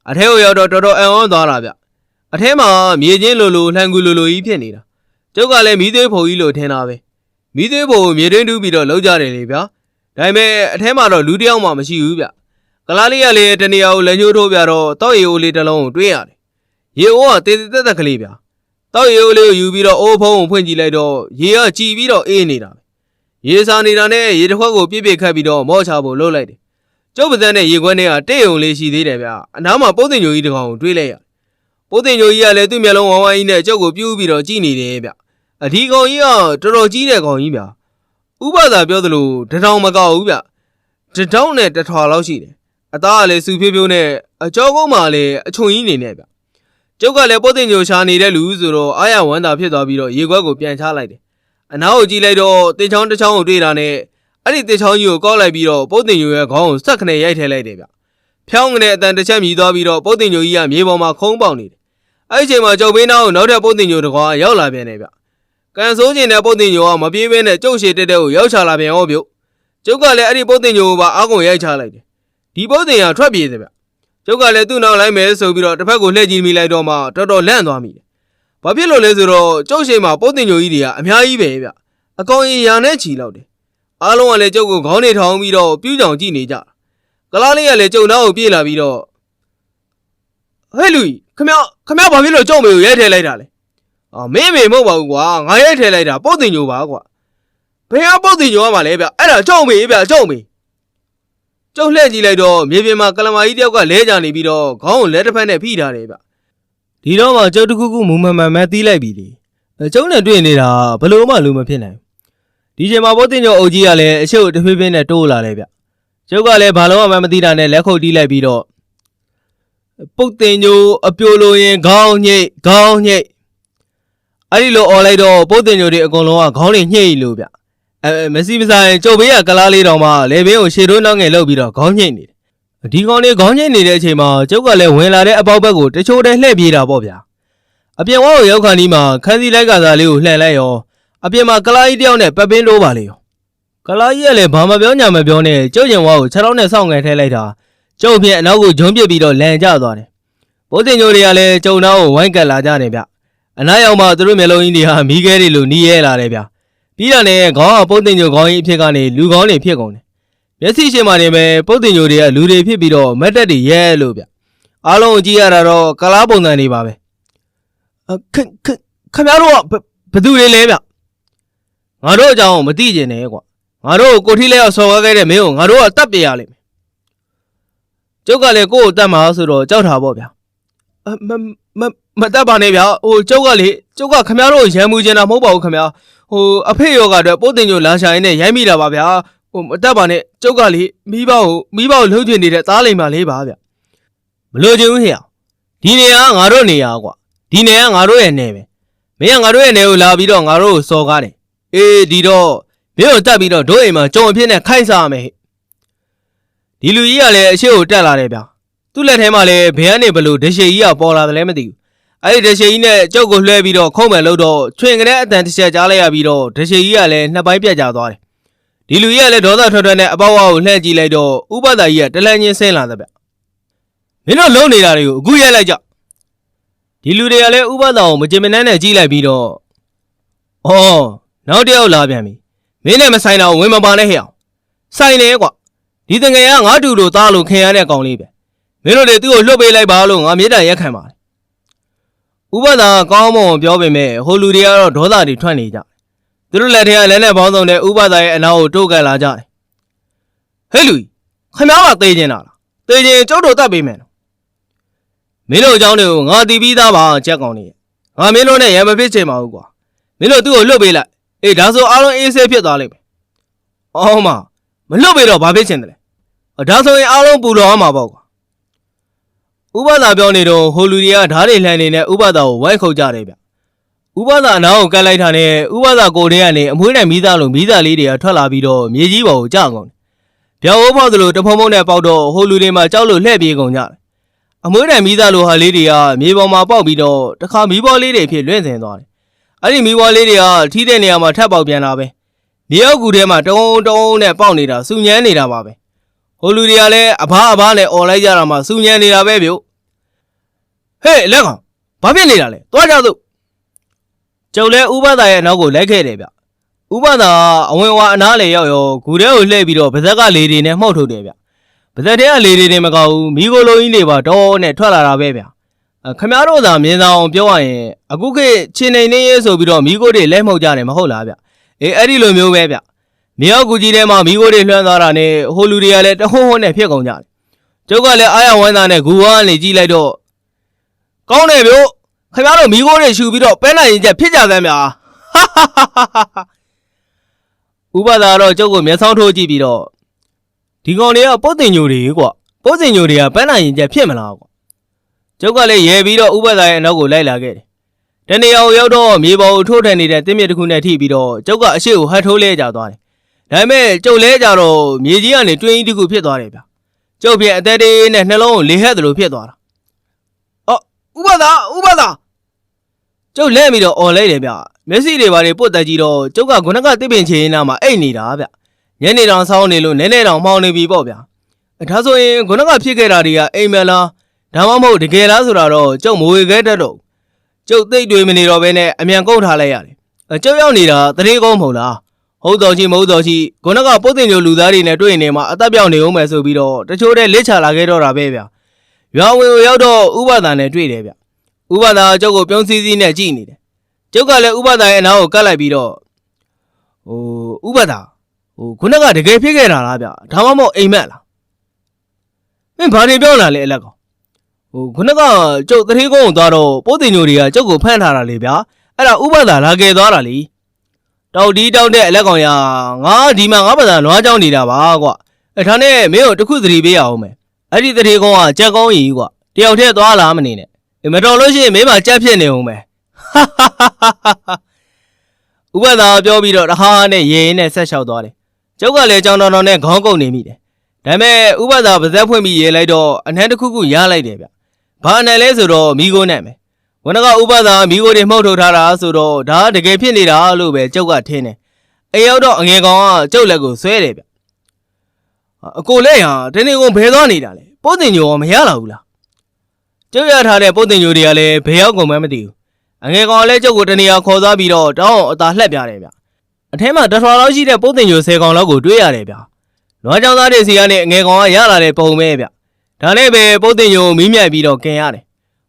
အထဲကိုရောက်တော့တော်တော်အံ့ဩသွားတာဗျအထဲမှာမြေချင်းလိုလိုလှန်ကူလိုလိုကြီးဖြစ်နေတာကျုပ်ကလည်းမီးသွေးဖုံကြီးလို့ထင်တာပဲမီးသွေးဖုံကိုမြေတွင်းတူးပြီးတော့လောက်ကြတယ်လေဗျာဒါပေမဲ့အထဲမှာတော့လူတစ်ယောက်မှမရှိဘူးဗျ ကလားလေးကလည်းတနေရာကိုလက်ညှိုးထိုးပြတော့တောက်ရီအိုးလေးတစ်လုံးကိုတွေးရတယ်ရေအိုးကတေးသေးသက်သက်ကလေးဗျာတောက်ရီအိုးလေးကိုယူပြီးတော့အိုးဖုံးကိုဖွင့်ကြည့်လိုက်တော့ရေကကြည်ပြီးတော့အေးနေတာပဲရေစာနေတာနဲ့ရေတစ်ခွက်ကိုပြည့်ပြည့်ခတ်ပြီးတော့မော့ချဖို့လုပ်လိုက်တယ်ကျုပ်ပါဇက်နဲ့ရေခွက်နဲ့ကတဲ့ုံလေးရှိသေးတယ်ဗျအနားမှာပိုးတင်ညိုကြီးတစ်ကောင်ကိုတွေးလိုက်ရပိုးတင်ညိုကြီးကလည်းသူ့မျက်လုံးဝမ်းဝမ်းကြီးနဲ့ကျုပ်ကိုပြူးပြီးတော့ကြည့်နေတယ်ဗျအဒီကောင်ကြီးကတော်တော်ကြီးတဲ့ကောင်ကြီးဗျဥပဒါပြောသလိုတထောင်မကောက်ဘူးဗျတထောင်နဲ့တထွာလောက်ရှိတယ် အသားကလည်းစူဖြိုးဖြိုးနဲ့အကြောကုန်းမှလည်းအချုံကြီးနေနဲ့ဗျကျုပ်ကလည်းပုတ်တင်ညိုရှာနေတဲ့လူဆိုတော့အာရဝမ်းသာဖြစ်သွားပြီးတော့ရေခွက်ကိုပြန်ချလိုက်တယ်အနားကိုကြည့်လိုက်တော့တင်ချောင်းတစ်ချောင်းကိုတွေ့တာနဲ့အဲ့ဒီတင်ချောင်းကြီးကိုကောက်လိုက်ပြီးတော့ပုတ်တင်ညိုရဲ့ခေါင်းကိုစက်ခနဲ့ရိုက်ထည့်လိုက်တယ်ဗျဖြောင်းကနေအတန်တစ်ချက်မြည်သွားပြီးတော့ပုတ်တင်ညိုကြီးကမြေပေါ်မှာခုံးပေါက်နေတယ်အဲ့ဒီအချိန်မှာကျုပ်ဘေးနားကိုနောက်ထပ်ပုတ်တင်ညိုတစ်ကောင်ကရောက်လာပြန်တယ်ဗျကန်ဆိုးကျင်တဲ့ပုတ်တင်ညိုကမပြေးဘဲနဲ့ကျုပ်ရှည်တက်တဲ့ကိုရောက်ချလာပြန်ဟောဗျကျုပ်ကလည်းအဲ့ဒီပုတ်တင်ညိုကိုပါအာကုန်ရိုက်ချလိုက်တယ် ဒီပုတ်တင်ကထွက်ပြေးတယ်ဗျကျုပ်ကလည်းသူ့နောက်လိုက်မယ်ဆိုပြီးတော့တစ်ဖက်ကိုလှည့်ကြည့်မိလိုက်တော့မှတော်တော်လန့်သွားမိတယ်။ဘာဖြစ်လို့လဲဆိုတော့ကျုပ်ရှိမှာပုတ်တင်ညိုကြီးတွေကအများကြီးပဲဗျ။အကောင်ကြီးရာနဲ့ချီလောက်တယ်။အားလုံးကလည်းကျုပ်ကိုခေါင်းနေထောင်ပြီးတော့ပြူးကြောင်ကြည့်နေကြတာ။ကလားလေးကလည်းကျုပ်နောက်ကိုပြေးလာပြီးတော့ဟဲ့လူကြီးခမခမဘာဖြစ်လို့ကျုပ်မေကိုရိုက်ထည့်လိုက်တာလဲ။အာမင်းမေမဟုတ်ပါဘူးကွာငါရိုက်ထည့်လိုက်တာပုတ်တင်ညိုပါကွာ။ဘယ်ကပုတ်တင်ညိုကမှလဲဗျ။အဲ့ဒါကျုပ်မေဗျကျုပ်မေ ကျုပ်လှည့်ကြည့်လိုက်တော့မြေပြင်မှာကလမာကြီးတယောက်ကလဲကြနေပြီးတော့ခေါင်းကိုလက်တစ်ဖက်နဲ့ဖိထားတယ်ဗျဒီတော့မှကျုပ်တခုခုမူမမှန်မှန်တီးလိုက်ပြီလေအဲကျုပ်နဲ့တွေ့နေတာဘယ်လို့မှလူမဖြစ်နိုင်ဘူးဒီချိန်မှာဘောတင်ကျော်အုပ်ကြီးကလည်းအရှိတ်ကိုတစ်ဖိဖိနဲ့တိုးလာတယ်ဗျကျုပ်ကလည်းဘာလို့မှမသိတာနဲ့လက်ခုပ်တီးလိုက်ပြီးတော့ပုတ်တင်ညိုအပြိုလိုရင်ခေါင်းညိတ်ခေါင်းညိတ်အဲ့ဒီလိုអော်လိုက်တော့ပုတ်တင်ညိုတွေအကုန်လုံးကခေါင်းတွေညှိတ်လို့ဗျ အဲမစီမဆိုင်ကျုပ်ဘေးကကလားလေးတောင်မှလေဘင်းကိုရှေတို့နောက်ငယ်လှုပ်ပြီးတော့ခေါင်းညှိတ်နေတယ်ဒီကောင်လေးခေါင်းညှိတ်နေတဲ့အချိန်မှာကျုပ်ကလည်းဝင်လာတဲ့အပေါက်ဘက်ကိုတချို့တည်းလှည့်ပြေးတာပေါ့ဗျာအပြင်ဝါကိုရောက်ခါနီးမှာခန်းစီလိုက်ကစားလေးကိုလှည့်လိုက်ရောအပြင်မှာကလားကြီးတယောက်နဲ့ပတ်ပင်းတိုးပါလေရောကလားကြီးကလည်းဘာမပြောညာမပြောနဲ့ကျုပ်ရင်ဝါကိုခြေထောက်နဲ့စောင့်ငယ်ထဲလိုက်တာကျုပ်ပြင်အနောက်ကိုဂျွန်းပစ်ပြီးတော့လန်ကျသွားတယ်ဘိုးတင်ညိုတွေကလည်းကျုံနောက်ကိုဝိုင်းကပ်လာကြတယ်ဗျအနားရောက်မှသူတို့မျိုးလုံးကြီးတွေဟာမီးခဲတွေလိုနီးရဲလာတယ်ဗျ ပြီးတာနဲ့ခေါင်းကပုတ်တင်ညိုခေါင်းကြီးအဖြစ်ကနေလူခေါင်းတွေဖြစ်ကုန်တယ်။မျက်စိရှင်းမှနေပဲပုတ်တင်ညိုတွေကလူတွေဖြစ်ပြီးတော့မက်တက်တွေရဲလို့ဗျ။အားလုံးကိုကြည့်ရတာတော့ကလားပုံစံတွေပါပဲ။အခက်ခက်ခင်ဗျားတို့ကဘဘယ်သူတွေလဲဗျ။ငါတို့အကြောင်းကိုမသိကျင်နဲ့ကွာ။ငါတို့ကိုကိုထီးလဲအောင်ဆော်ကားခဲ့တဲ့မင်းကိုငါတို့ကတတ်ပြရလိမ့်မယ်။ကျုပ်ကလည်းကိုယ့်ကိုတတ်မှာဆိုတော့ကြောက်တာပေါ့ဗျာ။အမမမတတ်ပါနဲ့ဗျာ။ဟိုကျုပ်ကလေကျုပ်ကခင်ဗျားတို့ကိုရမ်းမှုကျင်တာမဟုတ်ပါဘူးခင်ဗျာ။ ဟိုအဖေယောဂအတွက်ပိုးတင်ညိုလမ်းရှာရင်းနဲ့ရိုက်မိတာပါဗျာဟိုမတက်ပါနဲ့ကျုပ်ကလေမိဘကိုမိဘကိုလှုပ်ချင်နေတဲ့သားလိမ်ပါလေးပါဗျမလို့ချင်ဘူးဟဲ့ဒီနေရာကငါတို့နေရာကွာဒီနေရာကငါတို့ရဲ့နယ်ပဲမင်းကငါတို့ရဲ့နယ်ကိုလာပြီးတော့ငါတို့ကိုစော်ကားတယ်အေးဒီတော့မင်းကိုတက်ပြီးတော့တို့အိမ်မှာကြုံအဖြစ်နဲ့ခိုင်းစားရမယ်ဟဲ့ဒီလူကြီးကလည်းအရှိကိုတက်လာတယ်ဗျာသူ့လက်ထဲမှာလည်းဘယ်ကနေဘလို့ဒရှေကြီးကပေါ်လာတယ်လဲမသိဘူး အဲ့ဒီဒရှေကြီးနဲ့ကျုပ်ကိုလွှဲပြီးတော့ခုံးမယ်လို့တော့ချွင်ကလေးအတန်တစ်ချက်ကြားလိုက်ရပြီးတော့ဒရှေကြီးကလည်းနှစ်ပိုင်းပြတ်ကျသွားတယ်ဒီလူကြီးကလည်းဒေါသထွက်ထွက်နဲ့အပေါက်ဝါကိုလှည့်ကြည့်လိုက်တော့ဥပဒါကြီးကတလန်းချင်းဆင်းလာတဲ့ဗျမင်းတို့လုံနေတာတွေကိုအခုရဲလိုက်ကြဒီလူတွေကလည်းဥပဒါကိုမကြင်မနှမ်းနဲ့ကြည့်လိုက်ပြီးတော့အော်နောက်တစ်ယောက်လာပြန်ပြီမင်းနဲ့မဆိုင်တော့ဝင်မပါနဲ့ဟဲ့အောင်ဆိုင်နေကွာဒီတငယ်ကငါတူတို့သားလို့ခင်ရတဲ့ကောင်လေးပဲမင်းတို့တွေသူ့ကိုလှုပ်ပေးလိုက်ပါလို့ငါမြေတားရက်ခံပါတယ် ဥပဒါကကောင်းမွန်ပြောပေမဲ့ဟိုလူတွေကတော့ဒေါသတွေထွက်နေကြတယ်သူတို့လက်ထဲကလက်နဲ့ပေါင်းစုံတဲ့ဥပဒါရဲ့အနာကိုတိုးကန်လာကြတယ်ဟဲ့လူကြီးခမောင်းကသေခြင်းလားသေခြင်းကျုပ်တို့တတ်ပေးမယ်နော်မင်းတို့အကြောင်းတွေကိုငါတီးပြီးသားပါကြက်ကောင်နေငါမင်းတို့နဲ့ရံမဖြစ်ချင်ပါဘူးကွာမင်းတို့သူ့ကိုလွတ်ပေးလိုက်အေးဒါဆိုအားလုံးအေးဆေးဖြစ်သွားလိမ့်မယ်အော်မမလွတ်ပေးတော့ဘာဖြစ်ချင်တယ်လဲအော်ဒါဆိုရင်အားလုံးပူလော်ရမှာပေါ့ကွာ ဥပဒါပြောနေတော့ဟိုလူတွေကဓာတ်တွေလှန်နေတဲ့ဥပဒါကိုဝိုက်ခုတ်ကြတယ်ဗျဥပဒါအနားကိုကတ်လိုက်တာနဲ့ဥပဒါကိုယ်ထဲကနေအမွှေးနဲ့မီးသားလိုမီးသားလေးတွေကထွက်လာပြီးတော့မြေကြီးပေါ်ကိုကျကုန်တယ်ပြောင်းဝပေါက်သလိုတဖုံဖုံနဲ့ပေါက်တော့ဟိုလူတွေမှာကြောက်လို့လှည့်ပြေးကုန်ကြတယ်အမွှေးနဲ့မီးသားလိုဟာလေးတွေကမြေပေါ်မှာပေါက်ပြီးတော့တစ်ခါမီးဘောလေးတွေဖြစ်လွင့်စင်သွားတယ်အဲ့ဒီမီးဘောလေးတွေကထီးတဲ့နေရာမှာထပ်ပေါက်ပြန်လာပဲမြေအောက်ကူထဲမှာတုံးတုံးနဲ့ပေါက်နေတာစူညမ်းနေတာပါပဲ ဟိုလူတွေကလည်းအဘအဘနဲ့អော်လိုက်ကြတာမှစူညမ်းနေတာပဲဗျို့ဟေးလက်ကောင်ဘာဖြစ်နေတာလဲသွားကြစို့ကျုပ်လဲဥပဒါရဲ့နောက်ကိုလိုက်ခဲ့တယ်ဗျဥပဒါကအဝင်ဝါအနားလေရောက်ရောဂူထဲကိုလှည့်ပြီးတော့ဗဇက်ကလေတွေနဲ့မှုတ်ထုတ်တယ်ဗျဗဇက်ထဲကလေတွေနဲ့မကောက်ဘူးမိကိုလုံးကြီးတွေပါတော့နဲ့ထွက်လာတာပဲဗျအခမားတို့သာမြင်ဆောင်အောင်ပြောရရင်အခုခေတ်ချင်းနေနေရဲဆိုပြီးတော့မိကိုတွေလက်မှုတ်ကြတယ်မဟုတ်လားဗျအေးအဲ့ဒီလိုမျိုးပဲဗျ မြေအောက်ကူကြီးထဲမှာမိကိုတွေလွှမ်းသွားတာနဲ့ဟိုလူတွေကလည်းတဟုံးဟုံးနဲ့ဖြစ်ကုန်ကြတယ်ကျုပ်ကလည်းအားရဝမ်းသာနဲ့ဂူဝါကနေကြည့်လိုက်တော့ကောင်းတယ်ဗျို့ခင်ဗျားတို့မိခိုးတွေရှူပြီးတော့ပဲနိုင်ရင်ချက်ဖြစ်ကြသမ်းဗျာဥပဒါတော့ကျုပ်ကိုမျက်စောင်းထိုးကြည့်ပြီးတော့ဒီကောင်တွေကပုတ်တင်ညိုတွေကွာပုတ်တင်ညိုတွေကပဲနိုင်ရင်ချက်ဖြစ်မလားကွာကျုပ်ကလည်းရဲပြီးတော့ဥပဒါရဲ့အနောက်ကိုလိုက်လာခဲ့တယ်တနေရာကိုရောက်တော့မြေပေါ်ကိုထိုးထန်နေတဲ့တင်းမြစ်တစ်ခုနဲ့ထိပြီးတော့ကျုပ်ကအရှိကိုဟတ်ထိုးလဲကြသွားတယ် ဒါပေမဲ့ကျုပ်လဲကြတော့မြေကြီးကနေတွင်းကြီးတစ်ခုဖြစ်သွားတယ်ဗျကျုပ်ပြင်အသက်တေးနဲ့နှလုံးကိုလေဟက်သလိုဖြစ်သွားတာအော်ဥပဒါဥပဒါကျုပ်လဲပြီးတော့អော်လိုက်တယ်ဗျမျက်စိတွေဘာတွေပုတ်တက်ကြည့်တော့ကျုပ်ကခုနကတစ်ပင်ချေနာမှာအိတ်နေတာဗျညနေတောင်ဆောင်းနေလို့နည်းနည်းတောင်မှောင်နေပြီပေါ့ဗျာဒါဆိုရင်ခုနကဖြစ်ခဲ့တာတွေကအိမ်မက်လားဒါမှမဟုတ်တကယ်လားဆိုတာတော့ကျုပ်မဝေခဲ့တတ်တော့ဘူးကျုပ်သိပ်တွေးမနေတော့ဘဲနဲ့အမြန်ကုတ်ထားလိုက်ရတယ်အကျုပ်ရောက်နေတာတရေကောင်းမဟုတ်လား ဟုတ်တော်ကြီးမဟုတ်တော်ကြီးခုနကပုတ်တင်မျိုးလူသားတွေနဲ့တွေ့နေမှာအသက်ပြောင်းနေအောင်မယ်ဆိုပြီးတော့တချို့တဲ့လက်ချလာခဲ့တော့တာပဲဗျရွာဝင်ကိုရောက်တော့ဥပဒါနဲ့တွေ့တယ်ဗျဥပဒါကျုပ်ကိုပြုံးစည်းစည်းနဲ့ကြည့်နေတယ်ကျုပ်ကလည်းဥပဒါရဲ့အနားကိုကတ်လိုက်ပြီးတော့ဟိုဥပဒါဟိုခုနကတကယ်ဖြစ်ခဲ့တာလားဗျဒါမှမဟုတ်အိမ်မက်လားမင်းဘာတွေပြောလာလဲအလက်ကောင်ဟိုခုနကကျုပ်တတိကုန်းကိုသွားတော့ပိုးတင်ညိုတွေကကျုပ်ကိုဖမ်းထားတာလေဗျာအဲ့ဒါဥပဒါလာကယ်သွားတာလေ တောက်ဒီတောက်တဲ့အလက်ကောင်ရငါဒီမှာငါဘာသာနွားကြောင်းနေတာပါကွာအဲ့ဒါနဲ့မင်းတို့တစ်ခုသတိပေးရအောင်မယ်အဲ့ဒီတတိကုန်းကကြက်ကုန်းကြီးကွာတယောက်တည်းသွားလာမနေနဲ့အေးမတော်လို့ရှိရင်မင်းမကြက်ဖြစ်နေအောင်မယ်ဥပဒါပြောပြီးတော့တခါနဲ့ရေရင်နဲ့ဆက်လျှောက်သွားတယ်ကျုပ်ကလည်းကြောင်တော်တော်နဲ့ခေါင်းကုပ်နေမိတယ်ဒါပေမဲ့ဥပဒါပါဇက်ဖွင့်ပြီးရေလိုက်တော့အနှမ်းတစ်ခုခုရလိုက်တယ်ဗျဘာနဲ့လဲဆိုတော့မိโกနဲ့မယ် ဝနကဥပသာမိကိုတွေမှုတ်ထုတ်ထားတာဆိုတော့ဒါတကယ်ဖြစ်နေတာလို့ပဲကျုပ်ကထင်တယ်။အဲရောက်တော့အငယ်ကောင်ကကျုပ်လက်ကိုဆွဲတယ်ဗျ။အကိုလက်ဟာတနေ့ကုန်ဘဲသွားနေတာလေ။ပုတ်တင်ညိုကမရလာဘူးလား။ကျုပ်ရထားတဲ့ပုတ်တင်ညိုတွေကလည်းဘဲရောက်ကုန်မှမသိဘူး။အငယ်ကောင်ကလည်းကျုပ်ကိုတနေရာခေါ်သွားပြီးတော့တောင်းအသာလှက်ပြတယ်ဗျ။အထဲမှာတထွာလောက်ရှိတဲ့ပုတ်တင်ညို၁၀ကောင်လောက်ကိုတွေ့ရတယ်ဗျ။လွားကြောင်သားတွေစီကနေအငယ်ကောင်ကရလာတဲ့ပုံပဲဗျ။ဒါနဲ့ပဲပုတ်တင်ညိုမီးမြိုက်ပြီးတော့กินရတယ်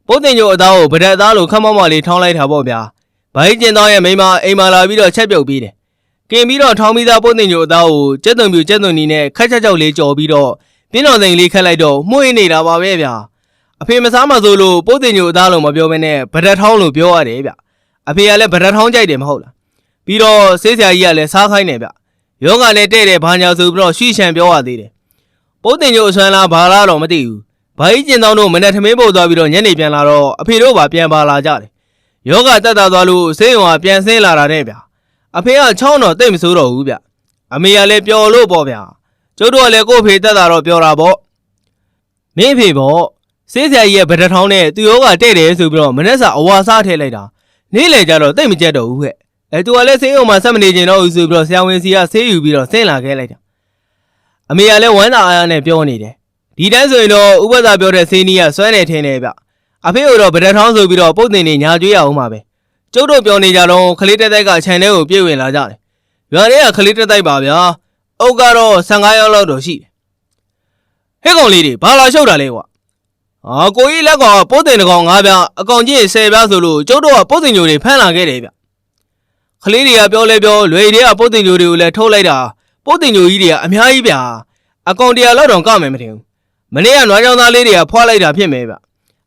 ပုတ်တင်ညိုအသားကိုဗဒက်သားလိုခက်မောက်မောက်လေးထောင်းလိုက်တာပေါ့ဗျာ။ဘိုင်းကျင်သားရဲ့မိန်းမအိမ်မှာလာပြီးတော့ချက်ပြုတ်ပြီးတယ်။กินပြီးတော့ထောင်းပြီးသားပုတ်တင်ညိုအသားကိုကျက်သွန်ပြူကျက်သွန်နီနဲ့ခက်ချက်ချက်လေးကြော်ပြီးတော့ပြင်းတော်စိန်လေးခက်လိုက်တော့မှုန့်နေတာပါပဲဗျာ။အဖေမစားမှဆိုလို့ပုတ်တင်ညိုအသားလို့မပြောဘဲနဲ့ဗဒက်ထောင်းလို့ပြောရတယ်ဗျ။အဖေကလည်းဗဒက်ထောင်းကြိုက်တယ်မဟုတ်လား။ပြီးတော့ဆေးဆရာကြီးကလည်းစားခိုင်းတယ်ဗျ။ယောဂနဲ့တဲ့တယ်ဘာညာဆိုပြီးတော့ရှီရှံပြောရသေးတယ်။ပုတ်တင်ညိုအဆွမ်းလားဘာလားတော့မသိဘူး။ ဘာကြီးကျင်တောင်းတို့မနေ့ထမင်းပုတ်သွားပြီးတော့ညနေပြန်လာတော့အဖေတို့ပါပြန်ပါလာကြတယ်။ယောဂတက်တာသွားလို့ဆေးရုံကပြန်ဆင်းလာတာတဲ့ဗျ။အဖေကချောင်းတော့တိတ်မဆိုးတော့ဘူးဗျ။အမေကလည်းပျော်လို့ပေါ့ဗျာ။ကျုပ်တို့ကလည်းကို့အဖေတက်တာတော့ပျော်တာပေါ့။မင်းအဖေပေါ့ဆေးဆရာကြီးရဲ့ဗဒထောင်းနဲ့သူယောဂတဲ့တယ်ဆိုပြီးတော့မနေ့စာအဝါစားထည့်လိုက်တာ။နေ့လေကျတော့တိတ်မကြက်တော့ဘူးဟဲ့။အဲသူကလည်းဆေးရုံမှာဆက်မနေချင်တော့ဘူးဆိုပြီးတော့ဆရာဝန်စီကဆေးယူပြီးတော့ဆင်းလာခဲ့လိုက်တာ။အမေကလည်းဝမ်းသာအားရနဲ့ပြောနေတယ် ဒီတိုင်းဆိုရင်တော့ဥပဒါပြောတဲ့ဆေးနီးကဆွဲနေထင်းတယ်ဗျအဖေတို့ဗဒက်ထောင်းဆိုပြီးတော့ပုတ်တင်နေညာကျွေးရအောင်ပါပဲကျုပ်တို့ပြောနေကြတော့ခလေးတက်တိုက်ကခြံထဲကိုပြေးဝင်လာကြတယ်ရွာထဲကခလေးတက်တိုက်ပါဗျာအုတ်ကတော့15ရောက်လောက်တော့ရှိတယ်ဟဲ့ကောင်လေးတွေဘာလာရှုပ်တာလဲကွာအာကိုကြီးလက်ကောင်ကပုတ်တင်တကောင်ငါးဗျအကောင်ကြီး10ဗျာဆိုလို့ကျုပ်တို့ကပုတ်တင်ညိုတွေဖမ်းလာခဲ့တယ်ဗျခလေးတွေကပြောလဲပြောလွယ်တွေကပုတ်တင်ညိုတွေကိုလည်းထုတ်လိုက်တာပုတ်တင်ညိုကြီးတွေကအများကြီးဗျာအကောင်တရားလောက်တော့ကမယ်မထင်ဘူး မနေ့ကနွားကြောင်သားလေးတွေကဖွာလိုက်တာဖြစ်မယ်ဗျ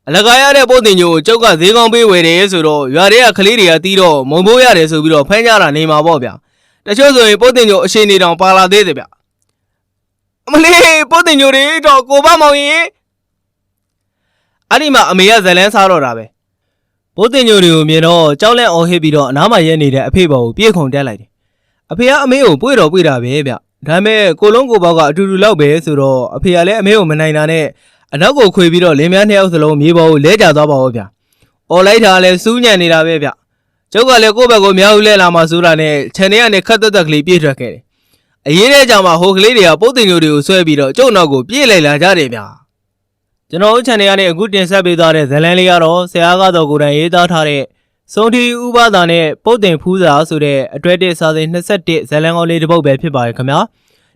အလကားရတဲ့ပုတ်တင်ညိုကိုကျုပ်ကဈေးကောင်းပေးဝယ်တယ်ဆိုတော့ရွာတွေကကလေးတွေကတီးတော့မုံဘိုးရတယ်ဆိုပြီးတော့ဖမ်းကြတာနေမှာပေါ့ဗျာတချို့ဆိုရင်ပုတ်တင်ညိုအရှိန်နေတောင်ပါလာသေးတယ်ဗျအမလေးပုတ်တင်ညိုတွေတော့ကိုဘမောင်ရင်အဲ့ဒီမှာအမေကဇလန်းစားတော့တာပဲပုတ်တင်ညိုတွေကိုမြင်တော့ကြောက်လန့်အောင်ဟစ်ပြီးတော့အနားမှာရက်နေတဲ့အဖေပေါ်ကိုပြေးခုန်တက်လိုက်တယ်အဖေကအမေကိုပွေတော့ပွေတာပဲဗျ ဒါပေမဲ့ကိုလုံးကိုပေါက်ကအတူတူလောက်ပဲဆိုတော့အဖေကလည်းအမေကိုမနိုင်တာနဲ့အနောက်ကိုခွေပြီးတော့လင်းမြန်းနှစ်ယောက်စလုံးမြေပေါ်ကိုလဲကျသွားပါဦးဗျអော်လိုက်တာလည်းစူးညံနေတာပဲဗျကျုပ်ကလည်းကိုယ့်ဘက်ကိုမြောက်လဲလာမှဆိုတာနဲ့ခြံထဲကနေခတ်သက်သက်ကလေးပြေးထွက်ခဲ့တယ်အရေးတဲ့ကြောင်မှာဟိုကလေးတွေကပုတ်တင်ညိုတွေကိုဆွဲပြီးတော့ကျုပ်နောက်ကိုပြေးလိုက်လာကြတယ်ဗျကျွန်တော်တို့ခြံထဲကနေအခုတင်ဆက်ပေးသွားတဲ့ဇလန်းလေးကတော့ဆရာကတော့ကိုယ်တိုင်ရေးသားထားတဲ့ စုံတီဥပဒါနဲ့ပုတ်တင်ဖူးစာဆိုတဲ့အတွဲတစ်စာစဉ်21ဇလန်ကောင်းလေးတစ်ပုဒ်ပဲဖြစ်ပါတယ်ခင်ဗျာ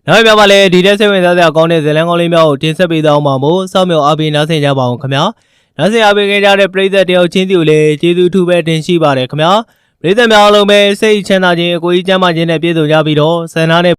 နောက်ပြပါလဲဒီတဲ့စိတ်ဝင်စားစရာကောင်းတဲ့ဇလန်ကောင်းလေးများကိုတင်ဆက်ပေးသွားအောင်ပါမို့စောင့်မျှော်အားပေးနားဆင်ကြပါအောင်ခင်ဗျာနားဆင်အားပေးခင်ကြတဲ့ပရိသတ်တယောက်ချင်းစီကိုလည်းကျေးဇူးအထူးပဲတင်ရှိပါတယ်ခင်ဗျာပရိသတ်များအားလုံးပဲစိတ်ချမ်းသာခြင်းအကိုကြီးကျမ်းမာခြင်းနဲ့ပြည့်စုံကြပြီးတော့ဆန္ဒနဲ့